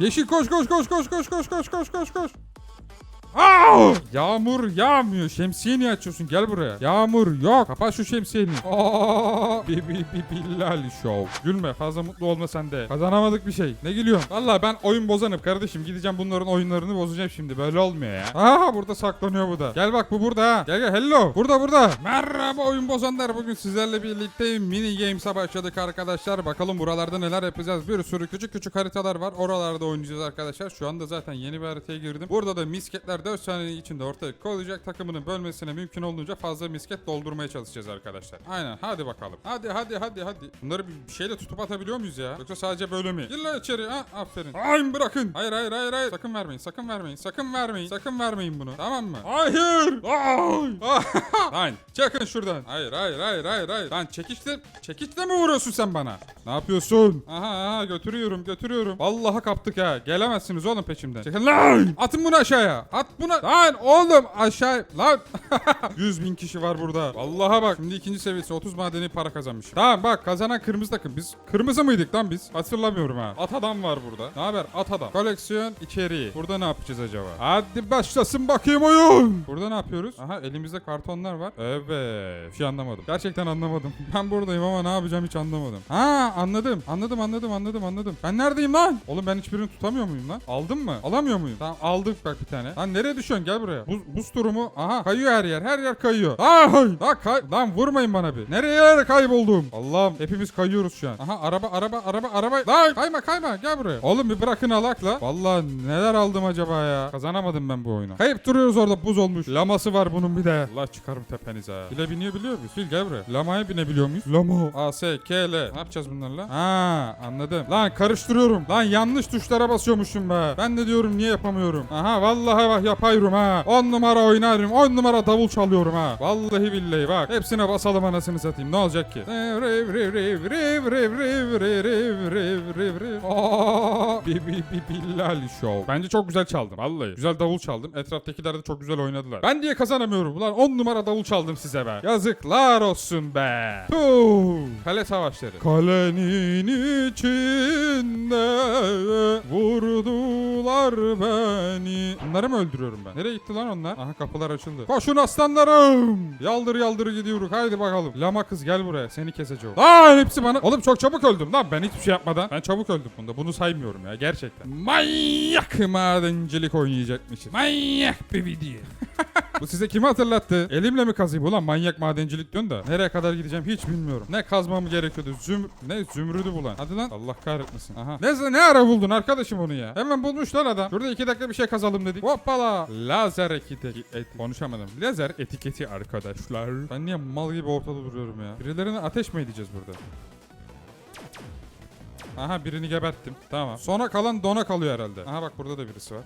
Yeşil koş koş koş koş koş koş koş koş koş koş. Aa! Yağmur yağmıyor. Şemsiye niye açıyorsun? Gel buraya. Yağmur yok. Kapat şu şemsiyeni. Aa! Bi bi bi Show. Gülme. Fazla mutlu olma sen de. Kazanamadık bir şey. Ne gülüyorsun? Valla ben oyun bozanım kardeşim. Gideceğim bunların oyunlarını bozacağım şimdi. Böyle olmuyor ya. Aa burada saklanıyor bu da. Gel bak bu burada ha. Gel gel. Hello. Burada burada. Merhaba oyun bozanlar. Bugün sizlerle birlikte mini games'a başladık arkadaşlar. Bakalım buralarda neler yapacağız. Bir sürü küçük küçük haritalar var. Oralarda oynayacağız arkadaşlar. Şu anda zaten yeni bir haritaya girdim. Burada da misketler 4 saniye içinde ortaya koyulacak. Takımının bölmesine mümkün olduğunca fazla misket doldurmaya çalışacağız arkadaşlar. Aynen hadi bakalım. Hadi hadi hadi hadi. Bunları bir şeyle tutup atabiliyor muyuz ya? Yoksa sadece böyle mi? Gir içeri. Ha aferin. Hayır bırakın. Hayır hayır hayır hayır. Sakın vermeyin. Sakın vermeyin. Sakın vermeyin. Sakın vermeyin bunu. Tamam mı? Hayır. Ay. Lan çekin şuradan. Hayır hayır hayır hayır hayır. Lan çekiçle çekiçle mi vuruyorsun sen bana? Ne yapıyorsun? Aha aha götürüyorum götürüyorum. Vallahi kaptık ha. Gelemezsiniz oğlum peşimden. Çekin lan. Atın bunu aşağıya. At bunu. Lan oğlum aşağı. Lan. 100 bin kişi var burada. Vallahi bak şimdi ikinci seviyesi 30 madeni para kazanmışım. Tamam bak kazanan kırmızı takım. Biz kırmızı mıydık lan biz? Hatırlamıyorum ha. At adam var burada. Ne haber? At adam. Koleksiyon içeriği. Burada ne yapacağız acaba? Hadi başlasın bakayım oyun. Burada ne yapıyoruz? Aha elimizde kartonlar var. Evet. Bir şey anlamadım. Gerçekten anlamadım. Ben buradayım ama ne yapacağım hiç anlamadım. Ha anladım. Anladım anladım anladım anladım. Ben neredeyim lan? Oğlum ben hiçbirini tutamıyor muyum lan? Aldım mı? Alamıyor muyum? Tamam aldık bak bir tane. Lan nereye düşüyorsun? Gel buraya. Buz, buz durumu. Aha kayıyor her yer. Her yer kayıyor. Ay! Lan, kay lan vurmayın bana bir. Nereye kayboldum? Allah'ım hepimiz kayıyoruz şu an. Aha araba araba araba araba. Lan kayma kayma gel buraya. Oğlum bir bırakın alakla. Vallahi neler aldım acaba ya? Kazanamadım ben bu oyunu. Kayıp duruyoruz orada buz olmuş. Laması var bunun bir de. Allah çıkarım tepenize. Bile biniyor biliyor muyuz? Fil gel buraya. Lamaya binebiliyor muyuz? Lama. A, S, K, L. Ne yapacağız bunlarla? Ha anladım. Lan karıştırıyorum. Lan yanlış tuşlara basıyormuşum be. Ben de diyorum niye yapamıyorum. Aha vallahi bak yapayım ha. 10 numara oynarım. 10 numara davul çalıyorum ha. Vallahi billahi bak. Hepsine basalım anasını satayım. Ne olacak ki? Bilal Show. Bence çok güzel çaldım. Vallahi. Güzel davul çaldım. Etraftakiler de çok güzel oynadılar. Ben diye kazanamıyorum. Ulan 10 numara davul çaldım size be. Yazıklar olsun be. Tuh. Kale savaşları. Kalenin içinde vurdular beni. Bunları mı öldü? Öldürüyorum ben? Nereye gitti lan onlar? Aha kapılar açıldı. Koşun aslanlarım. Yaldır yaldır gidiyoruz. Haydi bakalım. Lama kız gel buraya. Seni keseceğim. Lan hepsi bana. Oğlum çok çabuk öldüm lan. Ben hiçbir şey yapmadan. Ben çabuk öldüm bunda. Bunu saymıyorum ya gerçekten. Manyak madencilik oynayacakmışız. Manyak bir video. Bu size kimi hatırlattı? Elimle mi kazıyım ulan manyak madencilik diyorsun da. Nereye kadar gideceğim hiç bilmiyorum. Ne kazmam gerekiyordu? Züm ne zümrüdü bulan. Hadi lan. Allah kahretmesin. Aha. Ne, ne ara buldun arkadaşım onu ya? Hemen bulmuş lan adam. Şurada iki dakika bir şey kazalım dedik. Hoppala. Lazer etiketi. Et, konuşamadım. Lazer etiketi arkadaşlar. Ben niye mal gibi ortada duruyorum ya? Birilerine ateş mi edeceğiz burada? Aha birini geberttim. Tamam. Sonra kalan dona kalıyor herhalde. Aha bak burada da birisi var.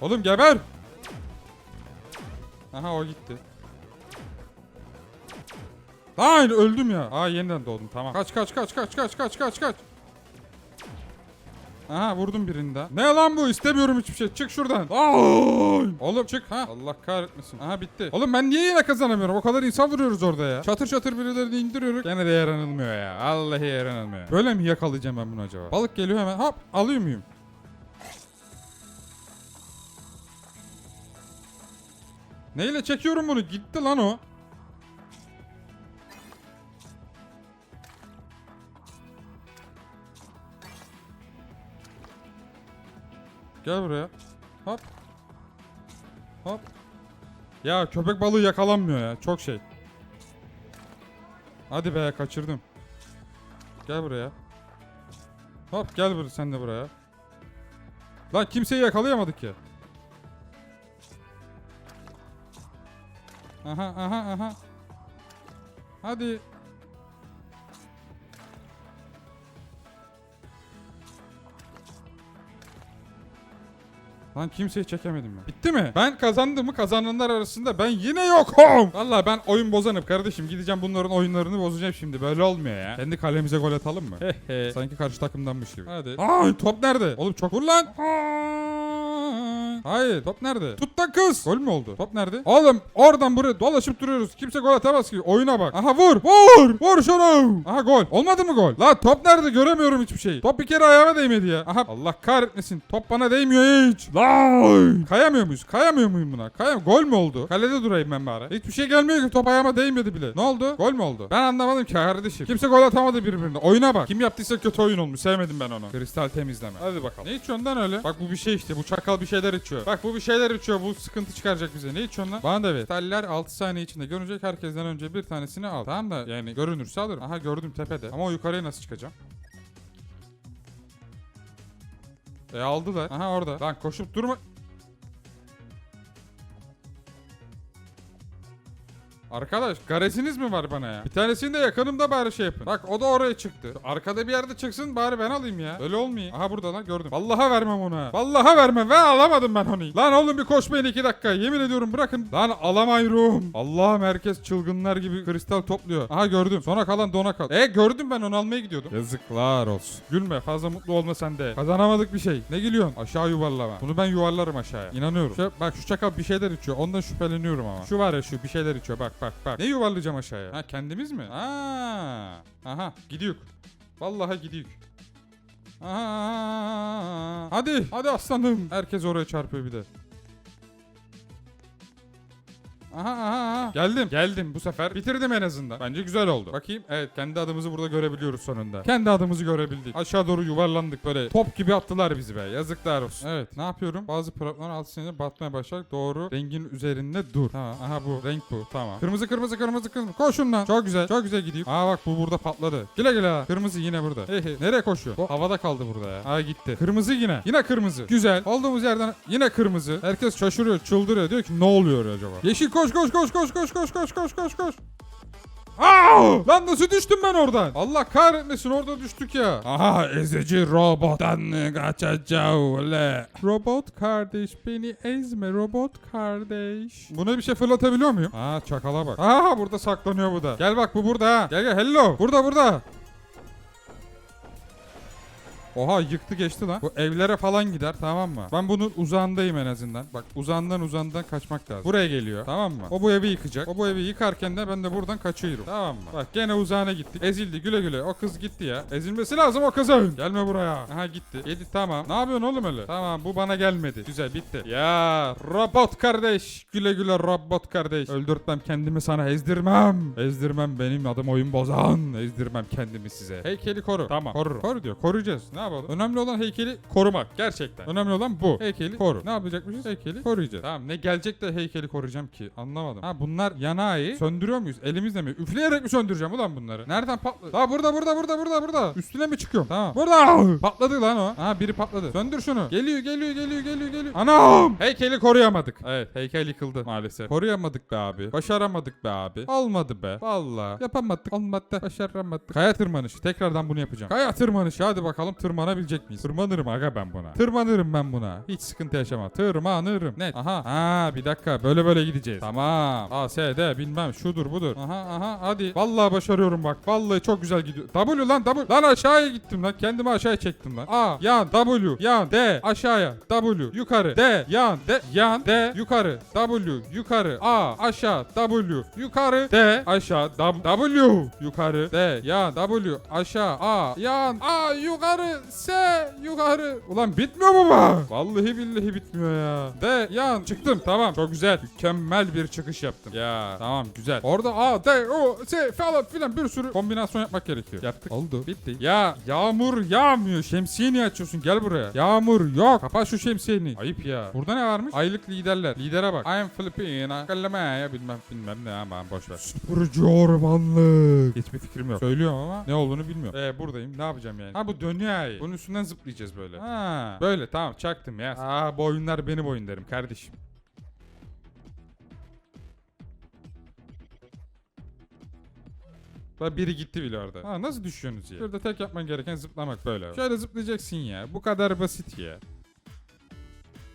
Oğlum geber. Aha o gitti. Lan öldüm ya. Aa yeniden doğdum tamam. Kaç kaç kaç kaç kaç kaç kaç kaç. Aha vurdum birini daha. Ne lan bu? İstemiyorum hiçbir şey. Çık şuradan. Ay! Oğlum çık. Ha Allah kahretmesin. Aha bitti. Oğlum ben niye yine kazanamıyorum? O kadar insan vuruyoruz orada ya. Çatır çatır birilerini indiriyoruz. Gene de yaranılmıyor ya. Vallahi yaranılmıyor. Böyle mi yakalayacağım ben bunu acaba? Balık geliyor hemen. Hop alıyor muyum? Neyle çekiyorum bunu? Gitti lan o. Gel buraya. Hop. Hop. Ya köpek balığı yakalanmıyor ya. Çok şey. Hadi be kaçırdım. Gel buraya. Hop gel buraya sen de buraya. Lan kimseyi yakalayamadık ya. Aha aha aha. Hadi. Lan kimseyi çekemedim ben. Bitti mi? Ben kazandım mı kazananlar arasında ben yine yokum. Valla ben oyun bozanım kardeşim. Gideceğim bunların oyunlarını bozacağım şimdi. Böyle olmuyor ya. Kendi kalemize gol atalım mı? Sanki karşı takımdanmış gibi. Hadi. Ay top nerede? Oğlum çok vur lan. Ay. Hayır. Top nerede? Tut lan kız. Gol mü oldu? Top nerede? Oğlum oradan buraya dolaşıp duruyoruz. Kimse gol atamaz ki. Oyuna bak. Aha vur. Vur. Vur şunu. Aha gol. Olmadı mı gol? La top nerede? Göremiyorum hiçbir şey. Top bir kere ayağıma değmedi ya. Aha Allah kahretmesin. Top bana değmiyor hiç. La. Kayamıyor muyuz? Kayamıyor muyum buna? Kayam. Gol mü oldu? Kalede durayım ben bari. Hiçbir şey gelmiyor ki. Top ayağıma değmedi bile. Ne oldu? Gol mü oldu? Ben anlamadım ki kardeşim. Kimse gol atamadı birbirine. Oyuna bak. Kim yaptıysa kötü oyun olmuş. Sevmedim ben onu. Kristal temizleme. Hadi bakalım. Ne içiyorsun lan öyle? Bak bu bir şey işte. Bu çakal bir şeyler içiyor. Bak bu bir şeyler içiyor. Bu sıkıntı çıkaracak bize. Ne içiyorsun lan? Bana da ver. Kristaller 6 saniye içinde görünecek. Herkesten önce bir tanesini al. Tamam da yani görünürse alırım. Aha gördüm tepede. Ama o yukarıya nasıl çıkacağım? E aldılar. Aha orada. Lan koşup durma. Arkadaş garesiniz mi var bana ya? Bir tanesini de yakınımda bari şey yapın. Bak o da oraya çıktı. Arkada bir yerde çıksın bari ben alayım ya. Öyle olmuyor. Aha burada lan gördüm. Vallaha vermem ona. Vallaha vermem. Ben alamadım ben onu. Lan oğlum bir koşmayın iki dakika. Yemin ediyorum bırakın. Lan alamayırım. Allah'ım herkes çılgınlar gibi kristal topluyor. Aha gördüm. Sonra kalan dona kal. E gördüm ben onu almaya gidiyordum. Yazıklar olsun. Gülme fazla mutlu olma sen de. Kazanamadık bir şey. Ne gülüyorsun? Aşağı yuvarlama. Bunu ben yuvarlarım aşağıya. İnanıyorum. Şu, bak şu çakal bir şeyler içiyor. Ondan şüpheleniyorum ama. Şu var ya şu bir şeyler içiyor. Bak bak bak. Ne yuvarlayacağım aşağıya? Ha kendimiz mi? Aa. Aha gidiyor. Vallahi gidiyor. Aha. Hadi. Hadi aslanım. Herkes oraya çarpıyor bir de. Aha aha aha. Geldim. Geldim bu sefer. Bitirdim en azından. Bence güzel oldu. Bakayım. Evet kendi adımızı burada görebiliyoruz sonunda. Kendi adımızı görebildik. Aşağı doğru yuvarlandık böyle. Top gibi attılar bizi be. Yazıklar olsun. Evet ne yapıyorum? Bazı programlar altı senede batmaya başlar. Doğru. Rengin üzerinde dur. Tamam. Aha bu. Renk bu. Tamam. Kırmızı kırmızı kırmızı kırmızı. Koşun lan. Çok güzel. Çok güzel gidiyor. Aa bak bu burada patladı. Güle güle. Kırmızı yine burada. Hey. Nereye koşuyor? O havada kaldı burada ya. Aa gitti. Kırmızı yine. Yine kırmızı. Güzel. Olduğumuz yerden yine kırmızı. Herkes şaşırıyor, çıldırıyor. Diyor ki ne oluyor acaba? Yeşil koş koş koş koş koş koş koş koş koş koş. Aa! Lan nasıl düştüm ben oradan? Allah kahretmesin orada düştük ya. Aha ezici robottan kaçacağım. Robot kardeş beni ezme robot kardeş. Buna bir şey fırlatabiliyor muyum? Aa çakala bak. Aha burada saklanıyor bu da. Gel bak bu burada ha. Gel gel hello. Burada burada. Oha yıktı geçti lan. Bu evlere falan gider tamam mı? Ben bunun uzağındayım en azından. Bak uzağından uzağından kaçmak lazım. Buraya geliyor tamam mı? O bu evi yıkacak. O bu evi yıkarken de ben de buradan kaçıyorum. Tamam mı? Bak gene uzağına gittik. Ezildi güle güle. O kız gitti ya. Ezilmesi lazım o kızın. Gelme buraya. Aha gitti. Yedi tamam. Ne yapıyorsun oğlum öyle? Tamam bu bana gelmedi. Güzel bitti. Ya robot kardeş. Güle güle robot kardeş. Öldürtmem kendimi sana ezdirmem. Ezdirmem benim adım oyun bozan. Ezdirmem kendimi size. Heykeli koru. Tamam korurum. Koru diyor. Koruyacağız. Ne yapalım? Önemli olan heykeli korumak. Gerçekten. Önemli olan bu. Heykeli koru. Ne yapacakmışız? Heykeli koruyacağız. Tamam ne gelecek de heykeli koruyacağım ki? Anlamadım. Ha bunlar yanağı söndürüyor muyuz? Elimizle mi? Üfleyerek mi söndüreceğim ulan bunları? Nereden patladı? Ha burada burada burada burada burada. Üstüne mi çıkıyorum? Tamam. Burada. Patladı lan o. Ha biri patladı. Söndür şunu. Geliyor geliyor geliyor geliyor geliyor. Anam. Heykeli koruyamadık. Evet heykel yıkıldı maalesef. Koruyamadık be abi. Başaramadık be abi. Olmadı be. Valla. Yapamadık. Olmadı. Başaramadık. Kaya tırmanışı. Tekrardan bunu yapacağım. Kaya tırmanışı. Hadi bakalım tırmanabilecek miyiz? Tırmanırım aga ben buna. Tırmanırım ben buna. Hiç sıkıntı yaşamam. Tırmanırım. Net. Aha. Ha bir dakika. Böyle böyle gideceğiz. Tamam. A, S, D bilmem. Şudur budur. Aha aha. Hadi. Vallahi başarıyorum bak. Vallahi çok güzel gidiyor. W lan W. Lan aşağıya gittim lan. Kendimi aşağıya çektim lan. A. Yan. W. Yan. D. Aşağıya. W. Yukarı. D. Yan. D. Yan. D. Yukarı. W. Yukarı. A. Aşağı. W. Yukarı. D. Aşağı. W. Yukarı. D. Yan. W. Aşağı. A. Yan. A. Yukarı. S. Yukarı. Ulan bitmiyor mu bu? Vallahi billahi bitmiyor ya. D. Yan. Çıktım. Tamam. Çok güzel. Mükemmel bir çıkış yaptım. Ya. Tamam. Güzel. Orada A. D. O. S. Falan filan bir sürü kombinasyon yapmak gerekiyor. Yaptık. Oldu. Bitti. Ya. Yağmur yağmıyor. Şemsiye niye açıyorsun? Gel buraya. Yağmur yok. Kapat şu şemsiyeni. Ayıp ya. Burada ne varmış? Aylık liderler. Lidere bak. I am Filipina. Kallemeye bilmem bilmem ne aman boş ver. Süpürücü ormanlık. Hiçbir fikrim yok. Söylüyorum ama ne olduğunu bilmiyorum. Ee buradayım. Ne yapacağım yani? Ha bu dönüyor. Bunun üstünden zıplayacağız böyle. Ha. Böyle tamam çaktım ya. Aa bu oyunlar benim oyunlarım kardeşim. Bak biri gitti bile orada. Ha nasıl düşüyorsunuz ya? Şurada tek yapman gereken zıplamak böyle. Şöyle zıplayacaksın ya. Bu kadar basit ya.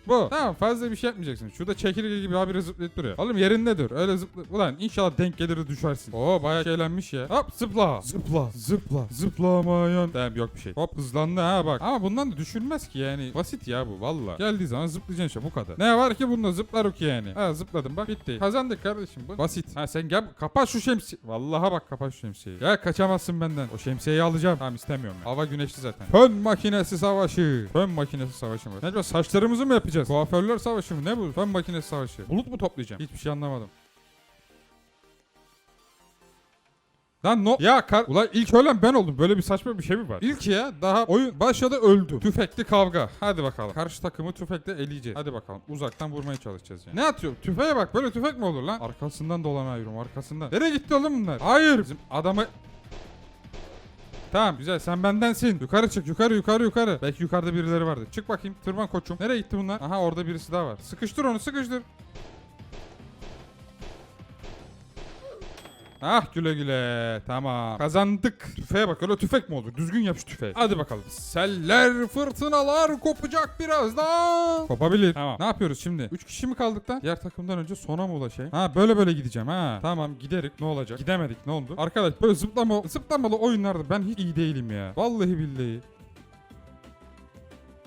Bu. Tamam fazla bir şey yapmayacaksın. Şurada çekirge gibi habire zıplayıp duruyor. Oğlum yerinde dur. Öyle zıpla. Ulan inşallah denk gelir düşersin. Oo bayağı şeylenmiş ya. Hop zıpla. Zıpla. Zıpla. Zıplamayan. Tamam yok bir şey. Hop hızlandı ha bak. Ama bundan da düşülmez ki yani. Basit ya bu valla. Geldiği zaman zıplayacaksın işte bu kadar. Ne var ki bunda zıplar ki yani. Ha zıpladım bak bitti. Kazandık kardeşim bu. Basit. Ha sen gel kapat şu şemsiye. Vallaha bak kapat şu şemsiyeyi. Ya kaçamazsın benden. O şemsiyeyi alacağım. Tamam istemiyorum ben. Hava güneşli zaten. Fön makinesi savaşı. Fön makinesi savaşı mı? Ne acaba saçlarımızı mı yapacağız? Kuaförler savaşı mı? Ne bu? Fön makinesi savaşı. Bulut mu toplayacağım? Hiçbir şey anlamadım. Lan no... Ya kar... Ulan ilk ölen ben oldum. Böyle bir saçma bir şey mi var? İlk ya daha oyun başladı öldü. Tüfekli kavga. Hadi bakalım. Karşı takımı tüfekle eleyeceğiz. Hadi bakalım. Uzaktan vurmaya çalışacağız yani. Ne atıyor? Tüfeğe bak. Böyle tüfek mi olur lan? Arkasından dolanıyorum. Arkasından. Nereye gitti oğlum bunlar? Hayır. Bizim adamı... Tamam güzel sen bendensin. Yukarı çık yukarı yukarı yukarı. Belki yukarıda birileri vardı. Çık bakayım tırman koçum. Nereye gitti bunlar? Aha orada birisi daha var. Sıkıştır onu sıkıştır. Ah güle güle. Tamam. Kazandık. Tüfeğe bak öyle tüfek mi olur? Düzgün yap şu tüfeği. Hadi bakalım. Seller fırtınalar kopacak birazdan. Kopabilir. Tamam. Ne yapıyoruz şimdi? 3 kişi mi kaldık da? Diğer takımdan önce sona mı ulaşayım? Ha böyle böyle gideceğim ha. Tamam giderik ne olacak? Gidemedik ne oldu? Arkadaş böyle zıplama, zıplamalı oyunlarda ben hiç iyi değilim ya. Vallahi billahi.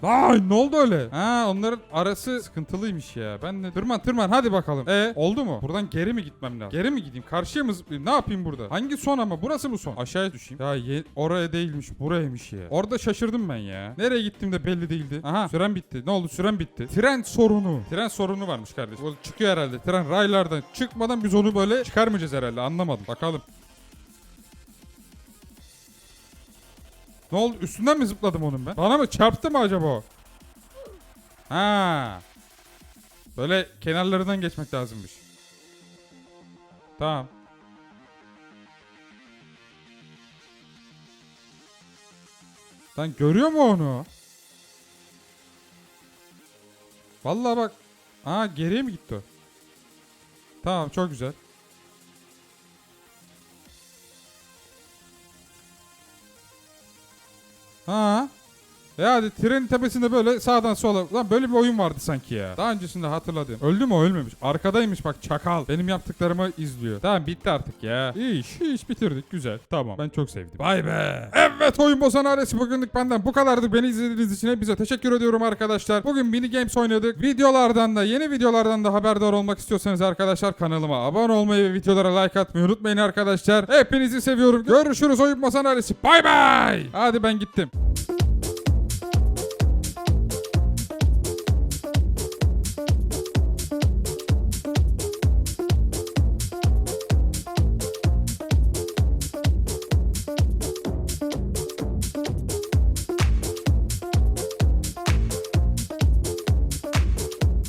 Ay ne oldu öyle? Ha onların arası sıkıntılıymış ya. Ben de tırman tırman hadi bakalım. E oldu mu? Buradan geri mi gitmem lazım? Geri mi gideyim? Karşıya mı zıplayayım? Ne yapayım burada? Hangi son ama? Burası mı son? Aşağıya düşeyim. Ya ye- oraya değilmiş buraymış ya. Orada şaşırdım ben ya. Nereye gittim de belli değildi. Aha süren bitti. Ne oldu? Süren bitti. Tren sorunu. Tren sorunu varmış kardeşim. O çıkıyor herhalde. Tren raylardan çıkmadan biz onu böyle çıkarmayacağız herhalde. Anlamadım. Bakalım. Ne oldu? Üstünden mi zıpladım onun ben? Bana mı çarptı mı acaba o? Ha. Böyle kenarlarından geçmek lazımmış. Tamam. Lan görüyor mu onu? Vallahi bak. Aa geriye mi gitti? Tamam çok güzel. Ha. Ya hadi trenin tepesinde böyle sağdan sola. Lan böyle bir oyun vardı sanki ya. Daha öncesinde hatırladım. Öldü mü ölmemiş. Arkadaymış bak çakal. Benim yaptıklarımı izliyor. Tamam bitti artık ya. İş iş bitirdik güzel. Tamam ben çok sevdim. Vay be. Evet oyun bozan ailesi bugünlük benden bu kadardı. Beni izlediğiniz için hepinize teşekkür ediyorum arkadaşlar. Bugün mini games oynadık. Videolardan da yeni videolardan da haberdar olmak istiyorsanız arkadaşlar kanalıma abone olmayı ve videolara like atmayı unutmayın arkadaşlar. Hepinizi seviyorum. Görüşürüz oyun bozan ailesi. Bay bay. Hadi ben gittim.